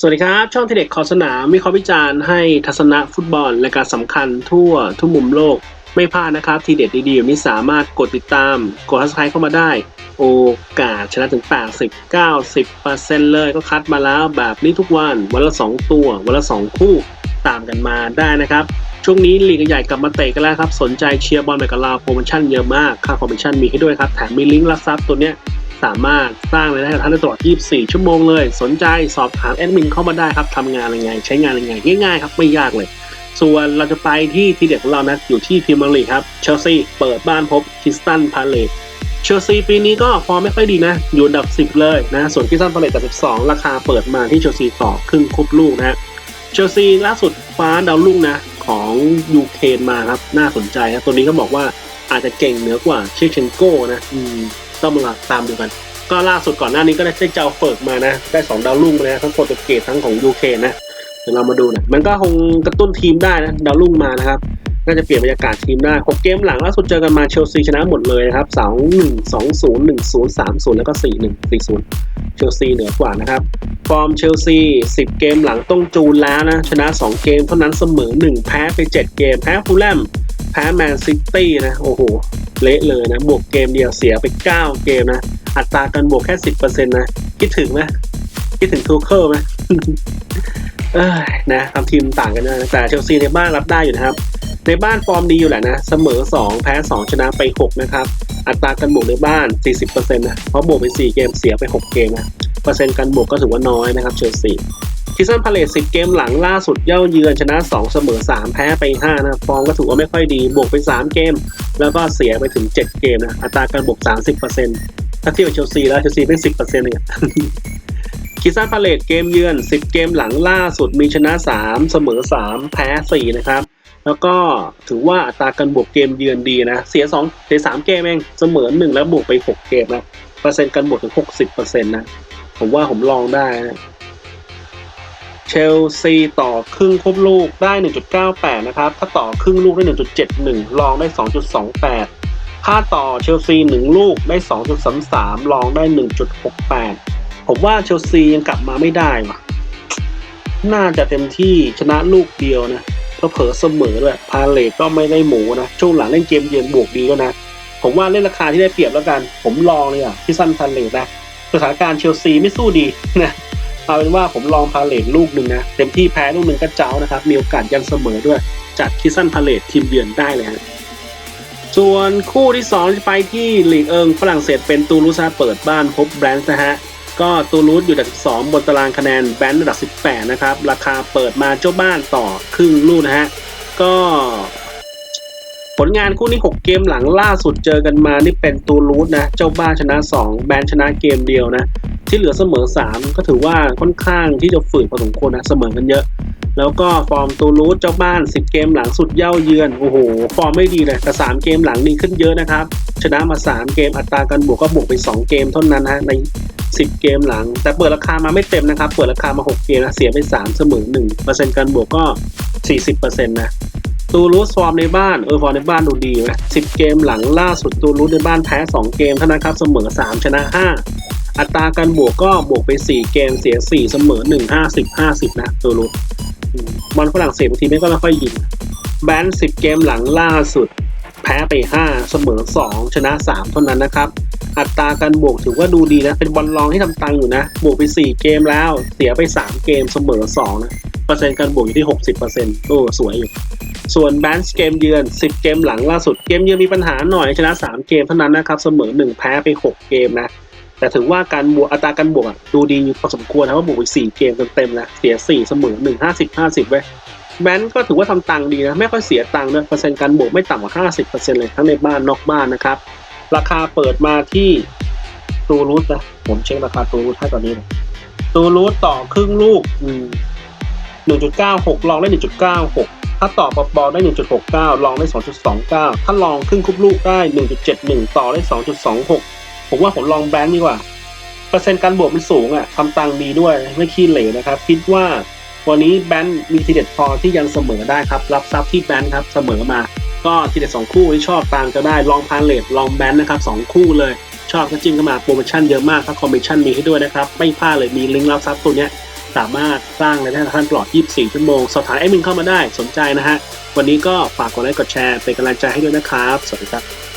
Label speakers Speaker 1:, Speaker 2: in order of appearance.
Speaker 1: สวัสดีครับ ช่องทีเด็กขอสนามวิเคราะห์วิจารณ์ให้ทัศนะฟุตบอลและการสำคัญทั่วทุกมุมโลก ไม่พลาดนะครับ ทีเด็ดดีๆแบบนี้สามารถกดติดตาม กด subscribe เข้ามาได้ โอกาสชนะถึง 80 90 เลยก็คัดมาแล้วแบบนี้ทุกวัน วันละ 2 ตัว วันละ 2 คู่ตามกันมาได้นะครับ ช่วงนี้ลีกใหญ่กลับมาเตะกันแล้วครับ สนใจเชียร์บอลแบบกับเราโปรโมชั่นเยอะมากค่าคอมมิชชั่นมีให้ด้วยครับแถมมีลิงก์รับทรัพย์ตัวเนี้ย สามารถสร้างรายได้กับท่านได้ตลอด 24 ชั่วโมงเลย สนใจสอบถามแอดมินเข้ามาได้ครับทำงานอะไรไง ใช้งานยังไง ง่ายๆครับ ไม่ยากเลย ส่วนเราจะไปที่ทีเด็ดของเรานะ อยู่ที่พรีเมียร์ลีกครับ เชลซีเปิดบ้านพบคริสตันพาเลตเชลซีปีนี้ก็ฟอร์มไม่ค่อยดีนะ อยู่อันดับ 10 เลยนะ ส่วนคริสตันพาเลตอันดับ 12 ราคาเปิดมาที่เชลซีต่อครึ่งครบลูกนะเชลซีล่าสุดคว้าดาวรุ่งนะของยูเครนมาครับ น่าสนใจครับตัวนี้ก็บอกว่าอาจจะเก่งเหนือกว่าเชเชนโก้นะ อืมต้องมาตามดูกัน ก็ล่าสุดก่อนหน้านี้ก็ได้ได้เจ้าเฟิร์กมานะ ได้สองดาวรุ่งเลยนะทั้งโปรตุเกสทั้งของยูเคนนะเดี๋ยวเรามาดูนะมันก็คงกระตุ้นทีมได้นะดาวรุ่งมานะครับน่าจะเปลี่ยนบรรยากาศทีมได้หกเกมหลังล่าสุดเจอกันมาเชลซีชนะหมดเลยนะครับสองหนึ่งสองศูนย์หนึ่งศูนย์สามศูนย์แล้วก็สี่หนึ่งสี่ศูนย์เชลซีเหนือกว่านะครับ ฟอร์มเชลซีสิบเกมหลังต้องจูนแล้วนะ ชนะสองเกมเท่านั้นเสมอหนึ่งแพ้ไปเจ็ดเกม แพ้ฟูลแลมแพ้แมนซิตี้นะ โอ้โห เละเลยนะ บวกเกมเดียวเสียไปเก้าเกมนะ อัตราการบวกแค่สิบเปอร์เซ็นต์นะ คิดถึงไหมคิดถึงทูเคิลไหมเอ้ยนะทำทีมต่างกันนะ แต่เชลซีในบ้านรับได้อยู่นะครับ ในบ้านฟอร์มดีอยู่แหละนะ เสมอ 2 แพ้ 2 ชนะไป 6 นะครับ อัตราการบวกในบ้าน 40%นะ เพราะบวกไป 4 เกมเสียไป 6 เกมนะ เปอร์เซ็นต์การบวกก็ถือว่าน้อยนะครับเชลซี คิสันพาเลต10เกมหลังล่าสุดเย่าเยือนชนะ 2 เสมอ 3 แพ้ไป 5 นะ ฟอร์มก็ถือว่าไม่ค่อยดี บวกไป 3 เกม แล้วก็เสียไปถึง 7 เกมนะ อัตราการบวก 30%ถ้าเทียบกับเชลซีแล้วเชลซีเป็น10%เองอะคิซันพาเลตเกมเยือน 10 เกมหลังล่าสุดมีชนะ 3 เสมอ 3 แพ้ 4 นะครับ แล้วก็ถือว่าอัตราการบวกเกมเยือนดีนะ เสีย2เสีย3เกมเอง เสมอ 1 แล้วบวกไป 6 เกมนะ เปอร์เซ็นต์การบวกถึง 60%นะ ผมว่าผมลองได้นะ เชลซีต่อครึ่งครบลูกได้ 1.98 นะครับ ถ้าต่อครึ่งลูกได้ 1.71 ลองได้ 2.28ถ้าต่อเชลซี 1 ลูกได้ 2.33 ลองได้ 1.68 ผมว่าเชลซียังกลับมาไม่ได้ว่ะ น่าจะเต็มที่ชนะลูกเดียวนะก็เผลอเสมอด้วยพาเลตก็ไม่ได้หมูนะ ช่วงหลังเล่นเกมเยือนบวกดีก็นะ ผมว่าเล่นราคาที่ได้เปรียบแล้วกัน ผมลองเลยอะที่สั้นพาเลตนะสถานการณ์เชลซีไม่สู้ดีนะ เอาเป็นว่าผมลองพาเลตลูกหนึ่งนะเต็มที่แพ้ลูกหนึ่งก็เจ้านะครับ มีโอกาสยันเสมอด้วย จัดคิสซันพาเลตทีมเยือนได้เลยฮะส่วนคู่ที่2จะไปที่ลีกเอิงฝรั่งเศสเป็นตูลูซาเปิดบ้านพบแบรนด์นะฮะก็ตูลูสอยู่อันดับ12 บนตารางคะแนนแบรนด์อันดับ 18 นะครับ ราคาเปิดมาเจ้าบ้านต่อครึ่งลูกนะฮะก็ผลงานคู่นี้ 6 เกมหลังล่าสุดเจอกันมานี่เป็นตูลูสนะ เจ้าบ้านชนะ 2 แบนด์ชนะเกมเดียวนะ ที่เหลือเสมอ 3 ก็ถือว่าค่อนข้างที่จะฝืดพอสมควรนะเสมอกันเยอะ แล้วก็ฟอร์มตูลูสเจ้าบ้าน 10 เกมหลังสุดเย่าเยือนโอ้โห ฟอร์มไม่ดีเลยแต่ 3 เกมหลังดีขึ้นเยอะนะครับ ชนะมา 3 เกมอัตราการบวกก็บวกไป 2 เกมเท่านั้นนะฮะใน 10 เกมหลัง แต่เปิดราคามาไม่เต็มนะครับ เปิดราคามา 6 เกมนะเสียไป3เสมอ1เปอร์เซ็นต์การบวกก็ 40%นะตูรูสฟอร์มในบ้านเออฟอร์มในบ้านดูดีไหม10เกมหลังล่าสุดตูรูสในบ้านแพ้ 2 เกมเท่านั้นครับเสมอ 3 ชนะ 5 อัตราการบวกก็บวกไป 4 เกมเสีย 4 เสมอ 1 50 50 นะตูรูสอืมบอลฝรั่งเศสบางทีไม่ก็ไม่ค่อยยิง แบน10เกมหลังล่าสุด แพ้ไป 5 เสมอ 2 ชนะ 3 เท่านั้นนะครับ อัตราการบวกถือว่าดูดีนะ เป็นบอลรองที่ทำตังค์อยู่นะ บวกไป 4 เกมแล้ว เสียไป 3 เกมเสมอ 2 นะ เปอร์เซ็นต์การบวกอยู่ที่ 60%โอ้สวยอยู่ส่วนแบนส์เกมเยือน 10 เกมหลังล่าสุด เกมเยือนมีปัญหาหน่อยชนะ 3 เกมเท่านั้นนะครับ เสมอ 1 แพ้ไป 6 เกมนะ แต่ถือว่าการบวกอัตราการบวกอะดูดีพอสมควรนะว่าบวกไป4เกมเต็มๆนะเสีย4เสมอ1 50 50ไว้ยแบนส์ก็ถือว่าทำตังค์ดีนะ ไม่ค่อยเสียตังค์ด้วยเปอร์เซ็นต์การบวกไม่ต่ำกว่า 50%เลยทั้งในบ้านนอกบ้านนะครับ ราคาเปิดมาที่ตูรูสนะ ผมเช็คราคาตูรูสให้ตอนนี้นะตูรูสต่อครึ่งลูกอืม1.96ลองได้1.96ถ้าต่อปอบอลได้1.69ลองได้2.29ถ้าลองครึ่งคุบลูกได้1.71ต่อได้2.26 ผมว่าผมลองแบนด์ดีกว่า เปอร์เซ็นต์การบวกมันสูงอะทำตังดีด้วยไม่ขี้เหร่นะครับ คิดว่าวันนี้แบนด์มีทีเด็ดพอที่ยังเสมอได้ครับ รับทรัพย์ที่แบนด์ครับเสมอมา ก็ทีเด็ดสองคู่ที่ชอบตามก็ได้ลองพานเลทลองแบนด์นะครับสองคู่เลยชอบก็จิ้มเข้ามาโปรโมชั่นเยอะมากครับคอมมิชชั่นมีให้ด้วยนะครับ ไม่พลาดเลยมีลิงก์รับทรัพย์ตัวเนี้ยสามารถสร้างรายได้ท่านตลอด 24 ชั่วโมง สอบถามแอดมินเข้ามาได้สนใจนะฮะวันนี้ก็ฝากกดไลค์กดแชร์เป็นกำลังใจให้ด้วยนะครับ สวัสดีครับ